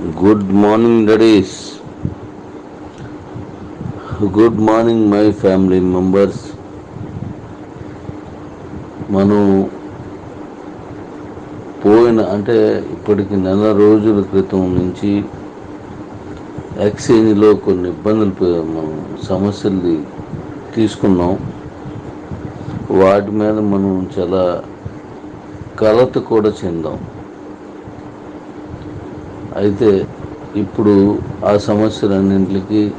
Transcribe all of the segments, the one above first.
Good morning daddies good morning my family members మనం పోయిన అంటే ఇప్పటికి నెల రోజుల క్రితం నుంచి ఎక్స్చేంజ్లో కొన్ని ఇబ్బందులు మనం సమస్యలు తీసుకున్నాం. వాటి మీద మనం చాలా కలత కూడా చెందాం. అయితే ఇప్పుడు ఆ సమస్యలన్నింటికి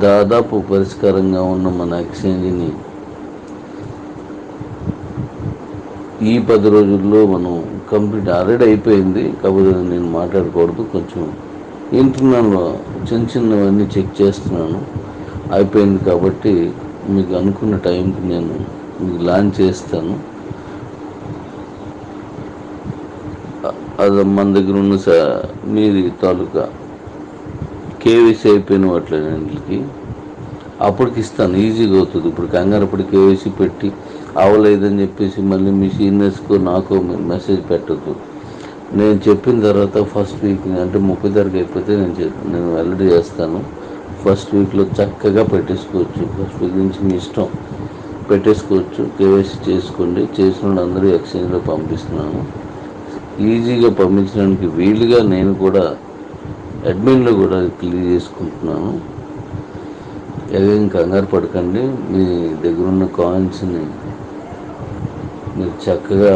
దాదాపు పరిష్కారంగా ఉన్న మన ఎక్స్చేంజ్ని ఈ పది రోజుల్లో మనం కంప్లీట్ ఆల్రెడీ అయిపోయింది. కాకపోతే నేను మాట్లాడకూడదు. కొంచెం ఇంటర్నల్ చిన్న చిన్నవన్నీ చెక్ చేస్తున్నాను. అయిపోయింది కాబట్టి మీకు అనుకున్న టైంకి నేను మీకు లాంచ్ చేస్తాను. అది మన దగ్గర ఉన్న స- మీది తాలూకా కేవీసీ అయిపోయిన వాటికి అప్పటికి ఇస్తాను ఈజీగా అవుతుంది. ఇప్పుడు కంగారు అప్పుడు కేవీసీ పెట్టి అవలేదని చెప్పేసి మళ్ళీ మీ సీనియర్స్కు నాకు మెసేజ్ పెట్టద్దు. నేను చెప్పిన తర్వాత ఫస్ట్ వీక్ అంటే ముప్పై తారీఖు అయిపోతే నేను చెప్- నేను వెల్లడి చేస్తాను. ఫస్ట్ వీక్లో చక్కగా పెట్టేసుకోవచ్చు. ఫస్ట్ వీక్ నుంచి మీ ఇష్టం పెట్టేసుకోవచ్చు. కేవైసీ చేసుకోండి. చేసిన అందరూ ఎక్స్చేంజ్లో పంపిస్తున్నాను. ఈజీగా పంపించడానికి వీలుగా నేను కూడా అడ్మిన్లో కూడా క్లియర్ చేసుకుంటున్నాను. ఏదేం కంగారు పడకండి. మీ దగ్గర ఉన్న కాయిన్స్ని మీరు చక్కగా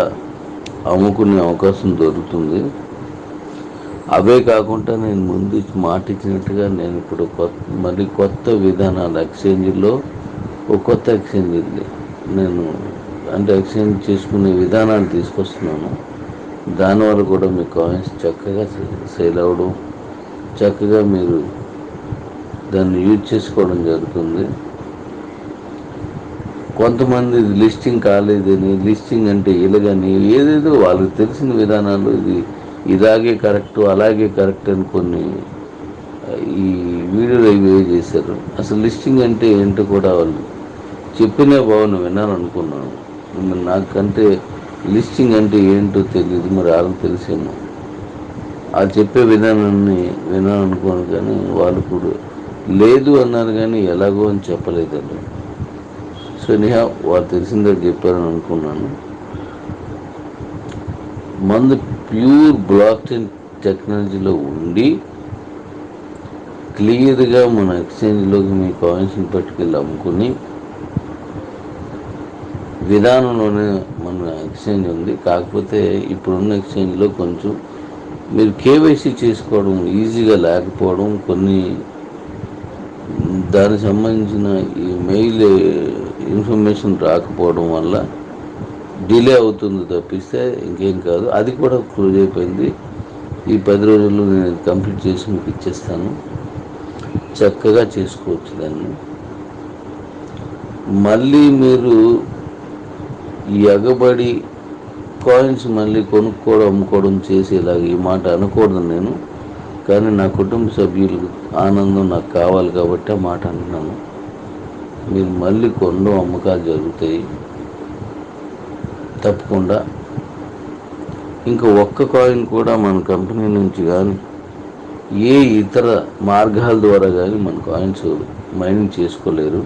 అమ్ముకునే అవకాశం దొరుకుతుంది. అవే కాకుండా నేను ముందు మాట ఇచ్చినట్టుగా నేను ఇప్పుడు కొత్త మళ్ళీ కొత్త విధానాలు ఎక్స్చేంజ్లో ఒక కొత్త ఎక్స్చేంజ్ ఉంది నేను అంటే ఎక్స్చేంజ్ చేసుకునే విధానాన్ని తీసుకొస్తున్నాను. దానివల్ల కూడా మీ కాయిన్స్ చక్కగా సేల్ అవ్వడం చక్కగా మీరు దాన్ని యూజ్ చేసుకోవడం జరుగుతుంది. కొంతమంది ఇది లిస్టింగ్ కాలేదని లిస్టింగ్ అంటే ఇలాగని ఏదేదో వాళ్ళకి తెలిసిన విధానాలు ఇది ఇలాగే కరెక్ట్ అలాగే కరెక్ట్ అని కొన్ని ఈ వీడియోలు ఇవే ఏ చేశారు. అసలు లిస్టింగ్ అంటే ఏంటో కూడా వాళ్ళు చెప్పినే బాగున్నా వినాలనుకున్నాను. నాకంటే లిస్టింగ్ అంటే ఏంటో తెలియదు మరి వాళ్ళకి తెలిసేమో. ఆ చెప్పే విధానాన్ని వినాలనుకోను కానీ వాళ్ళు కూడా లేదు అన్నారు కానీ ఎలాగో అని చెప్పలేదండి. సో నిహా వారు తెలిసిందే చెప్పారని అనుకున్నాను. మందు ప్యూర్ బ్లాక్ చైన్ టెక్నాలజీలో ఉండి క్లియర్గా మన ఎక్స్చేంజ్లోకి మీ కాయిన్స్ని పట్టుకెళ్ళి అమ్ముకుని విధానంలోనే మన ఎక్స్చేంజ్ ఉంది. కాకపోతే ఇప్పుడున్న ఎక్స్చేంజ్లో కొంచెం మీరు కేవైసీ చేసుకోవడం ఈజీగా లేకపోవడం కొన్ని దానికి సంబంధించిన ఈ మెయిల్ ఇన్ఫర్మేషన్ రాకపోవడం వల్ల డిలే అవుతుంది తప్పిస్తే ఇంకేం కాదు. అది కూడా క్లోజ్ అయిపోయింది. ఈ పది రోజుల్లో నేను కంప్లీట్ చేసి మీకు ఇచ్చేస్తాను. చక్కగా చేసుకోవచ్చు దాన్ని. మళ్ళీ మీరు ఈ ఎగబడి కాయిన్స్ మళ్ళీ కొనుక్కోవడం అమ్ముకోవడం చేసేలాగా ఈ మాట అనకూడదు నేను. కానీ నా కుటుంబ సభ్యులు ఆనందం నాకు కావాలి కాబట్టి ఆ మాట అంటున్నాను. మీరు మళ్ళీ కొనడం అమ్మకాలు జరుగుతాయి. తప్పకుండా. ఇంకా ఒక్క కాయిన్ కూడా మన కంపెనీ నుంచి కానీ ఏ ఇతర మార్గాల ద్వారా కానీ మన కాయిన్స్ మైనింగ్ చేసుకోలేరు.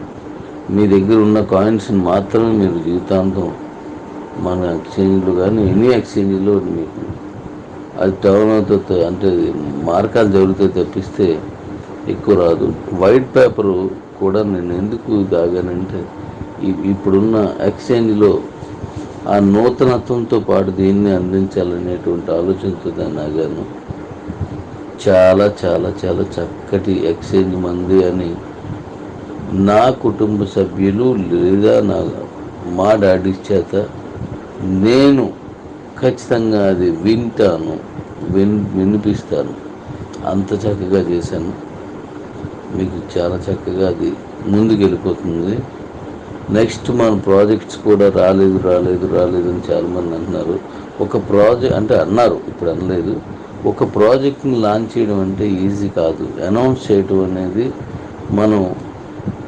మీ దగ్గర ఉన్న కాయిన్స్ని మాత్రమే మీరు జీవితాంతం మన ఎక్స్చేంజ్లో కానీ ఎనీ ఎక్స్చేంజ్లో మీకు అది టౌన్ అవుతుంది. అంటే మార్కాలు జరిగితే తప్పిస్తే ఎక్కువ రాదు. వైట్ పేపరు కూడా నేను ఎందుకు దాగానంటే ఇప్పుడున్న ఎక్స్చేంజ్లో ఆ నూతనత్వంతో పాటు దీన్ని అందించాలనేటువంటి ఆలోచనతో దాన్ని ఆగాను. చాలా చాలా చాలా చక్కటి ఎక్స్చేంజ్ మంది అని నా కుటుంబ సభ్యులు లేదా నా మా డాడీ చేత నేను ఖచ్చితంగా అది వింటాను విన్ వినిపిస్తాను. అంత చక్కగా చేశాను. మీకు చాలా చక్కగా అది ముందుకు వెళ్ళిపోతుంది నెక్స్ట్ మన ప్రాజెక్ట్స్ కూడా రాలేదు రాలేదు రాలేదు అని చాలామంది అంటున్నారు. ఒక ప్రాజెక్ట్ అంటే అన్నారు ఇప్పుడు అనలేదు. ఒక ప్రాజెక్ట్ని లాంచ్ చేయడం అంటే ఈజీ కాదు. అనౌన్స్ చేయడం అనేది మనం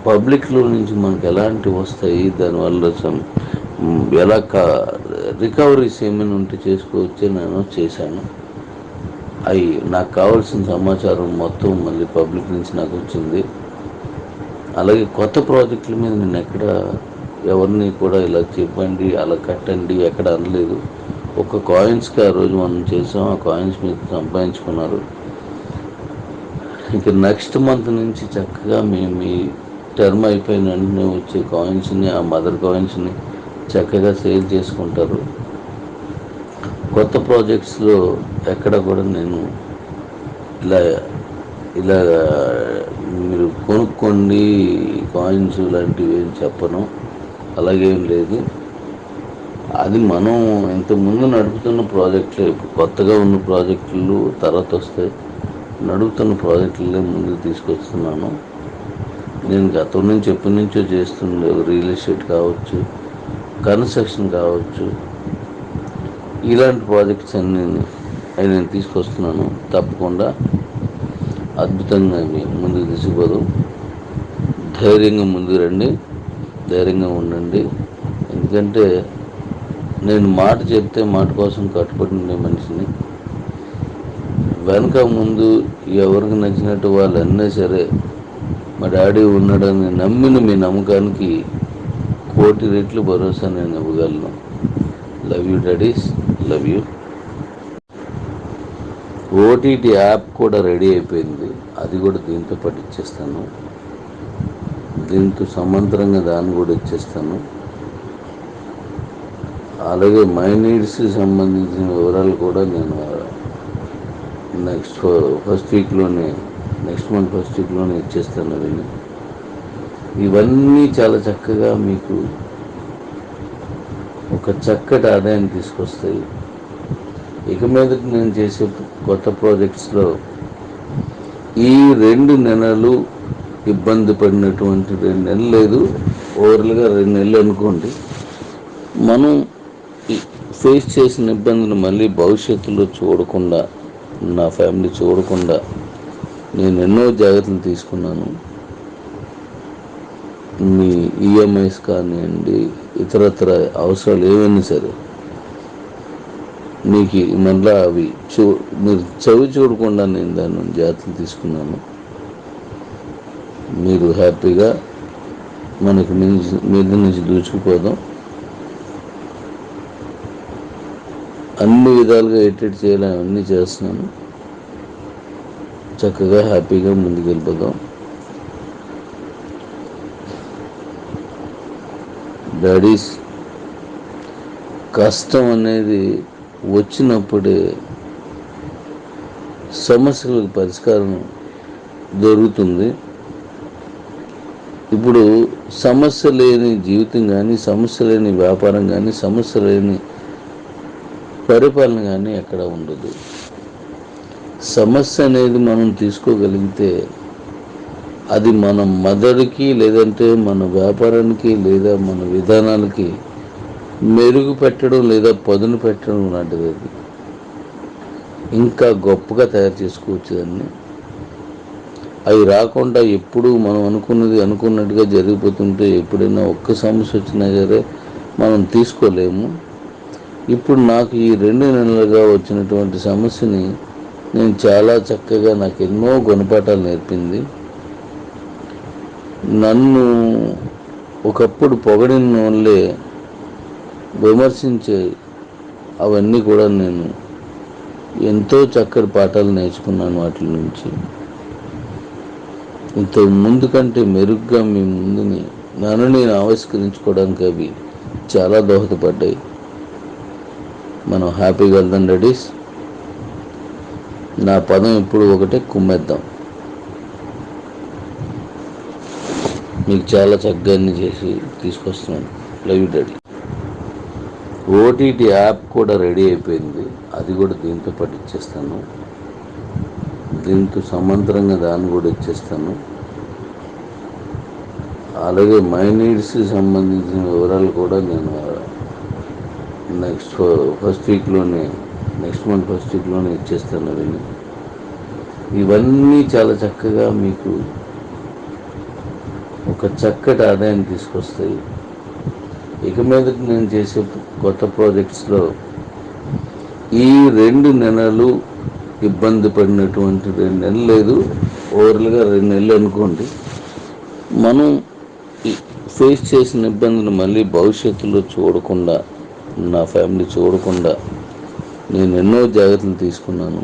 పబ్లిక్లో నుంచి మనకు ఎలాంటివి వస్తాయి దానివల్ల ఎలా కా రికవరీస్ ఏమైనా ఉంటే చేసుకోవచ్చే నేను చేశాను. అవి నాకు కావాల్సిన సమాచారం మొత్తం మళ్ళీ పబ్లిక్ నుంచి నాకు వచ్చింది. అలాగే కొత్త ప్రాజెక్టుల మీద నేను ఎక్కడ ఎవరిని కూడా ఇలా చెప్పండి అలా కట్టండి ఎక్కడ అనలేదు. ఒక కాయిన్స్కి ఆ రోజు మనం చేసాం ఆ కాయిన్స్ మీద సంపాదించుకున్నారు. ఇక నెక్స్ట్ మంత్ నుంచి చక్కగా మేము ఈ టర్మ్ అయిపోయిన వెంటనే వచ్చే కాయిన్స్ని ఆ మదర్ కాయిన్స్ని చక్కగా సేల్ చేసుకుంటారు. కొత్త ప్రాజెక్ట్స్లో ఎక్కడ కూడా నేను ఇలా ఇలా మీరు కొనుక్కోండి కాయిన్స్ లాంటివి ఏం చెప్పను. అలాగేం లేదు. అది మనం ఇంతకుముందు నడుపుతున్న ప్రాజెక్టులు ఇప్పుడు కొత్తగా ఉన్న ప్రాజెక్టులు తర్వాత వస్తాయి నడుపుతున్న ప్రాజెక్టులే ముందుకు తీసుకొస్తున్నాను. నేను గతం నుంచి ఎప్పటి నుంచో చేస్తుండే రియల్ ఎస్టేట్ కావచ్చు కన్స్ట్రక్షన్ కావచ్చు. ఇలాంటి ప్రాజెక్ట్స్ అన్ని అవి నేను తీసుకొస్తున్నాను. తప్పకుండా అద్భుతంగా ముందుకు తీసుకుపోదు. ధైర్యంగా ముందుకు రండి. ధైర్యంగా ఉండండి. ఎందుకంటే నేను మాట చెప్తే మాట కోసం కట్టుబడి ఉండే మనిషిని. వెనక ముందు ఎవరికి నచ్చినట్టు వాళ్ళు అన్నా సరే మా డాడీ ఉన్నాడని నమ్మిన మీ నమ్మకానికి కోటి రెట్లు భరోసా నేను ఇవ్వగలను. Love you daddies love you OTT app కూడా రెడీ అయిపోయింది. అది కూడా దీంతో పాటు ఇచ్చేస్తాను. దీంతో సమాంతరంగా దాన్ని కూడా ఇచ్చేస్తాను. అలాగే మై నీడ్స్కి సంబంధించిన వివరాలు కూడా నేను నెక్స్ట్ ఫస్ట్ వీక్లోనే నెక్స్ట్ మంత్ ఫస్ట్ వీక్లోనే ఇచ్చేస్తాను అవన్నీ ఇవన్నీ చాలా చక్కగా మీకు ఒక చక్కటి ఆదాయం తీసుకొస్తాయి. ఇక మీద నేను చేసే కొత్త ప్రాజెక్ట్స్లో ఈ రెండు నెలలు ఇబ్బంది పడినటువంటి రెండు నెలలు లేదు. ఓవర్లుగా రెండు నెలలు అనుకోండి. మనం ఫేస్ చేసిన ఇబ్బందులు మళ్ళీ భవిష్యత్తులో చూడకుండా నా ఫ్యామిలీ చూడకుండా నేను ఎన్నో జాగ్రత్తలు తీసుకున్నాను. మీ ఈఎంఐస్ కానివ్వండి ఇతరత్ర అవసరాలు ఏమైనా సరే మీకు మళ్ళీ అవి చూ మీరు చవి చూడకుండా నేను దాన్ని జాగ్రత్తలు తీసుకున్నాను. మీరు హ్యాపీగా మనకి మీద నుంచి దూచుకుపోదాం. అన్ని విధాలుగా ఎడిట్ చేయాలని అవన్నీ చేస్తున్నాను. చక్కగా హ్యాపీగా ముందుకు వెళ్ళిపోదాం డాడీస్ కష్టం అనేది వచ్చినప్పుడే సమస్యలకు పరిష్కారం దొరుకుతుంది. ఇప్పుడు సమస్య లేని జీవితం కానీ సమస్య లేని వ్యాపారం కానీ సమస్య లేని పరిపాలన కానీ ఎక్కడ ఉండదు. సమస్య అనేది మనం తీసుకోగలిగితే అది మన మదర్కి లేదంటే మన వ్యాపారానికి లేదా మన విధానాలకి మెరుగు పెట్టడం లేదా పదును పెట్టడం లాంటిది అది. ఇంకా గొప్పగా తయారు చేసుకోవచ్చు దాన్ని. అవి రాకుండా ఎప్పుడు మనం అనుకున్నది అనుకున్నట్టుగా జరిగిపోతుంటే ఎప్పుడైనా ఒక్క సమస్య వచ్చినా సరే మనం తీసుకోలేము. ఇప్పుడు నాకు ఈ రెండు నెలలుగా వచ్చినటువంటి సమస్యని నేను చాలా చక్కగా నాకు ఎన్నో గుణపాఠాలు నేర్పింది. నన్ను ఒకప్పుడు పొగడిన వాళ్ళే విమర్శించే అవన్నీ కూడా నేను ఎంతో చక్కటి పాఠాలు నేర్చుకున్నాను వాటి నుంచి. ఇంత ముందు కంటే మెరుగ్గా మీ ముందుని నన్ను నేను ఆవిష్కరించుకోవడానికి అవి చాలా దోహదపడ్డాయి. మనం హ్యాపీగా వెళ్దాం రెడీస్ నా పదం ఇప్పుడు ఒకటే కుమ్మేద్దాం. మీకు చాలా చక్కగా చేసి తీసుకొస్తున్నాను. Love you daddy OTT app కూడా రెడీ అయిపోయింది. అది కూడా దీంతో పాటు ఇచ్చేస్తాను. దీంతో సమాంతరంగా దాన్ని కూడా ఇచ్చేస్తాను. అలాగే మై నీడ్స్కి సంబంధించిన వివరాలు కూడా నేను నెక్స్ట్ ఫస్ట్ వీక్లోనే నెక్స్ట్ మంత్ ఫస్ట్ వీక్లోనే ఇచ్చేస్తాను అవన్నీ. ఇవన్నీ చాలా చక్కగా మీకు ఒక చక్కటి ఆదాయం తీసుకొస్తాయి. ఇక మీదట నేను చేసే కొత్త ప్రాజెక్ట్స్లో ఈ రెండు నెలలు ఇబ్బంది పడినటువంటి రెండు నెలలు లేదు. ఓవర్లుగా రెండు నెలలు అనుకోండి. మనం ఫేస్ చేసిన ఇబ్బందులు మళ్ళీ భవిష్యత్తులో చూడకుండా నా ఫ్యామిలీ చూడకుండా నేను ఎన్నో జాగ్రత్తలు తీసుకున్నాను.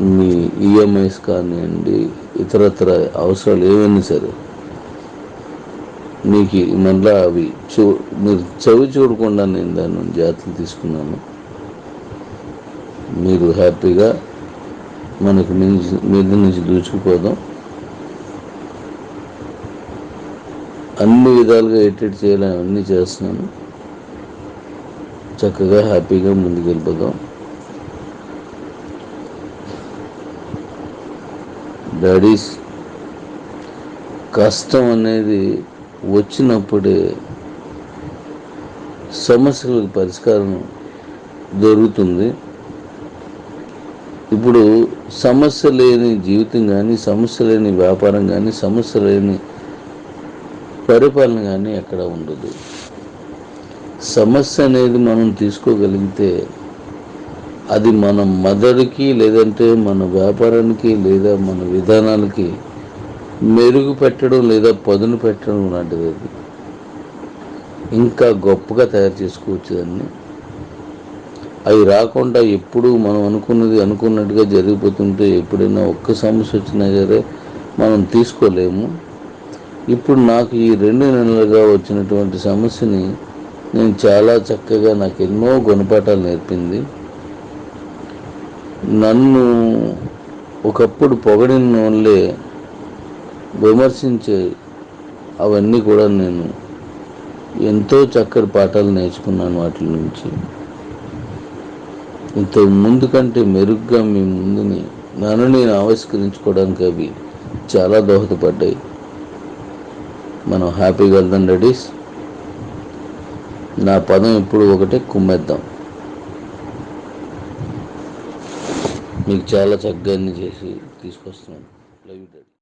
మీ ఈఎంఐస్ కానివ్వండి ఇతరత్ర అవసరాలు ఏవైనా సరే మీకు మళ్ళీ అవి చూ మీరు చవి చూడకుండా నేను దాని నుంచి జాగ్రత్తలు తీసుకున్నాను. మీరు హ్యాపీగా మనకు మించి మీద నుంచి దూచుకుపోదాం. అన్ని విధాలుగా ఎడిట్ చేయాలని అన్నీ చేస్తున్నాను. చక్కగా హ్యాపీగా ముందుకు డాడీస్ కష్టం అనేది వచ్చినప్పుడే సమస్యలకు పరిష్కారం దొరుకుతుంది. ఇప్పుడు సమస్య లేని జీవితం కానీ సమస్య లేని వ్యాపారం కానీ సమస్య లేని పరిపాలన కానీ ఎక్కడ ఉండదు. సమస్య అనేది మనం తీసుకోగలిగితే అది మన మదర్కి లేదంటే మన వ్యాపారానికి లేదా మన విధానాలకి మెరుగు పెట్టడం లేదా పదును పెట్టడం లాంటిది. అది ఇంకా గొప్పగా తయారు చేసుకోవచ్చు దాన్ని. అవి రాకుండా ఎప్పుడు మనం అనుకున్నది అనుకున్నట్టుగా జరిగిపోతుంటే ఎప్పుడైనా ఒక్క సమస్య వచ్చినా సరే మనం తీసుకోలేము. ఇప్పుడు నాకు ఈ రెండు నెలలుగా వచ్చినటువంటి సమస్యని నేను చాలా చక్కగా నాకు ఎన్నో గుణపాఠాలు నేర్పింది. నన్ను ఒకప్పుడు పొగడిన వాళ్ళే విమర్శించే అవన్నీ కూడా నేను ఎంతో చక్కటి పాఠాలు నేర్చుకున్నాను వాటి నుంచి. ఇంత ముందు కంటే మెరుగ్గా మీ ముందుని నన్ను నేను ఆవిష్కరించుకోవడానికి అవి చాలా దోహదపడ్డాయి. మనం హ్యాపీగా వెళ్దాం రెడీస్ నా పదం ఇప్పుడు ఒకటే కుమ్మేద్దాం. మీకు చాలా చక్కగా చేసి తీసుకొస్తున్నాను. Love you daddy